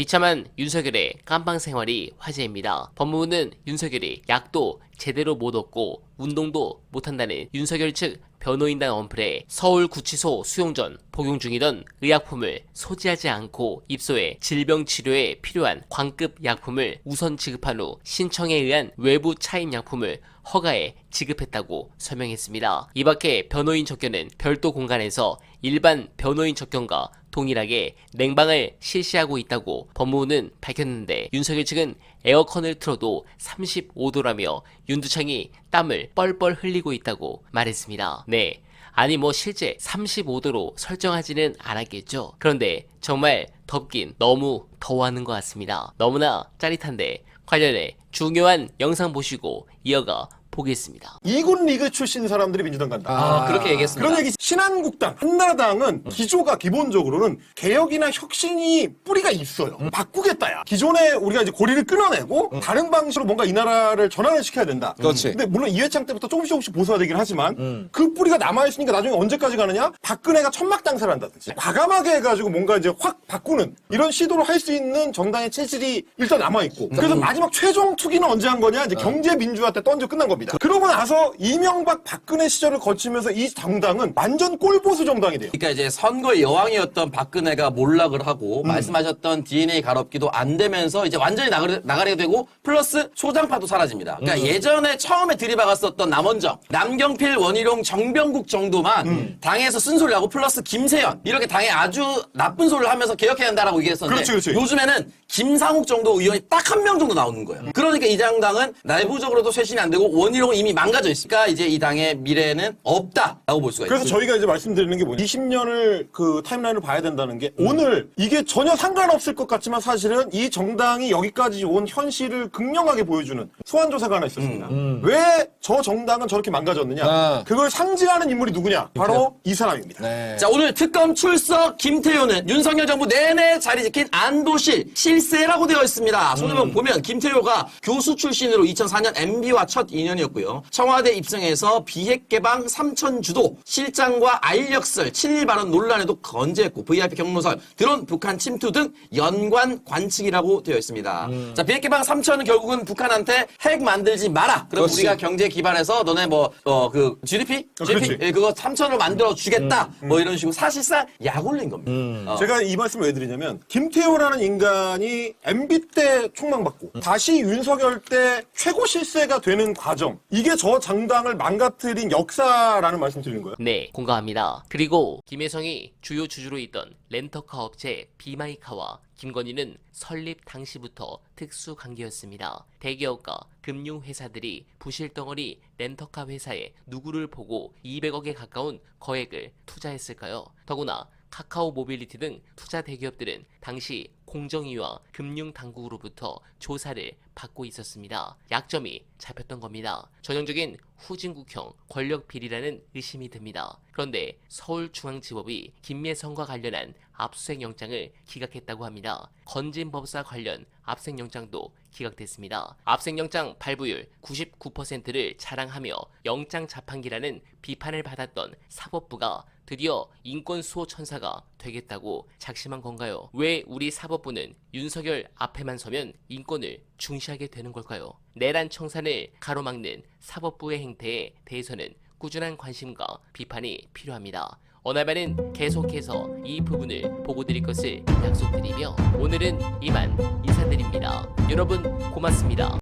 비참한 윤석열의 깜빵 생활이 화제입니다. 법무부는 윤석열이 약도 제대로 못 얻고 운동도 못한다는 윤석열 측 변호인단 언플에 서울구치소 수용 전 복용 중이던 의약품을 소지하지 않고 입소해 질병 치료에 필요한 광급 약품을 우선 지급한 후 신청에 의한 외부 차임 약품을 허가해 지급했다고 설명했습니다. 이 밖에 변호인 접견은 별도 공간에서 일반 변호인 접견과 동일하게 냉방을 실시하고 있다고 법무부는 밝혔는데 윤석열 측은 에어컨을 틀어도 35도라며 윤두창이 땀을 뻘뻘 흘리고 있다고 말했습니다. 네. 아니 뭐 실제 35도로 설정하지는 않았겠죠. 그런데 정말 덥긴 너무 더워하는 것 같습니다. 너무나 짜릿한데 관련해 중요한 영상 보시고 이어가 보겠습니다. 이군 리그 출신 사람들이 민주당 간다. 아, 그렇게 얘기했습니다. 그런 얘기 신한국당, 한나라당은 기조가 기본적으로는 개혁이나 혁신이 뿌리가 있어요. 바꾸겠다야. 기존에 우리가 이제 고리를 끊어내고 다른 방식으로 뭔가 이 나라를 전환을 시켜야 된다. 그렇지. 근데 물론 이회창 때부터 조금씩 조금씩 보수화되긴 하지만 그 뿌리가 남아 있으니까 나중에 언제까지 가느냐? 박근혜가 천막 당사를 한다든지 과감하게 해가지고 뭔가 이제 확 바꾸는 이런 시도를 할 수 있는 정당의 체질이 일단 남아 있고 그래서 마지막 최종 투기는 언제 한 거냐? 이제 경제 민주화 때 던져 끝난 겁니다. 그러고 나서 이명박 박근혜 시절을 거치면서 이 정당은 완전 꼴보수 정당이 돼요. 그러니까 이제 선거의 여왕이었던 박근혜가 몰락을 하고 말씀하셨던 DNA 가롭기도 안 되면서 이제 완전히 나가게, 나가게 되고 플러스 소장파도 사라집니다. 그러니까 예전에 처음에 들이박았었던 남원정, 남경필, 원희룡, 정병국 정도만 당에서 쓴소리 하고 플러스 김세연 이렇게 당에 아주 나쁜 소리를 하면서 개혁해야 한다라고 얘기했었는데 그렇지, 그렇지. 요즘에는 김상욱 정도 의원이 딱 한 명 정도 나오는 거예요. 그러니까 이 장당은 내부적으로도 쇄신이 안 되고 원 희룡은 이미 망가져 있으니까 이제 이 당의 미래는 없다라고 볼 수가 그래서 있습니다. 저희가 이제 말씀드리는 게 뭐냐. 20년을 그 타임라인을 봐야 된다는 게 오늘 이게 전혀 상관없을 것 같지만 사실은 이 정당이 여기까지 온 현실을 극명하게 보여주는 소환조사가 하나 있었습니다. 왜 저 정당은 저렇게 망가졌느냐. 아. 그걸 상징하는 인물이 누구냐. 바로 이 사람입니다. 네. 자 오늘 특검 출석 김태효는 윤석열 정부 내내 자리 지킨 안도실 실세라고 되어 있습니다. 손해만 보면 김태효가 교수 출신으로 2004년 MB와 첫 인연이 었고요. 청와대 입성해서 비핵 개방 삼천 주도 실장과 알력설 친일 발언 논란에도 건재했고 VIP 경로설 드론 북한 침투 등 연관 관측이라고 되어 있습니다. 자 비핵 개방 삼천은 결국은 북한한테 핵 만들지 마라. 그럼 그렇지. 우리가 경제 기반해서 너네 뭐 어 그 GDP 어, GDP 그렇지. 예, 그거 3천으로 만들어 주겠다. 뭐 이런 식으로 사실상 약 올린 겁니다. 어. 제가 이 말씀을 왜 드리냐면 김태호라는 인간이 MB 때 총망받고 다시 윤석열 때 최고 실세가 되는 과정 이게 저 정당을 망가뜨린 역사라는 말씀 드리는 거예요. 네, 공감합니다. 그리고 김혜성이 주요 주주로 있던 렌터카 업체 비마이카와 김건희는 설립 당시부터 특수 관계였습니다. 대기업과 금융회사들이 부실덩어리 렌터카 회사에 누구를 보고 200억에 가까운 거액을 투자했을까요? 더구나 카카오 모빌리티 등 투자 대기업들은 당시 공정위와 금융당국으로부터 조사를 받고 있었습니다. 약점이 잡혔던 겁니다. 전형적인 후진국형 권력 비리라는 의심이 듭니다. 그런데 서울중앙지법이 김예성과 관련한 압수수색 영장을 기각했다고 합니다. 건진법사 관련 압수수색 영장도 기각됐습니다. 압수수색 영장 발부율 99%를 자랑하며 영장 자판기라는 비판을 받았던 사법부가 드디어 인권 수호 천사가 되겠다고 작심한 건가요? 왜 우리 사법부는 윤석열 앞에만 서면 인권을 중시하게 되는 걸까요? 내란 청산을 가로막는 사법부의 행태에 대해서는 꾸준한 관심과 비판이 필요합니다. 어나바는 계속해서 이 부분을 보고 드릴 것을 약속드리며 오늘은 이만 인사드립니다. 여러분 고맙습니다.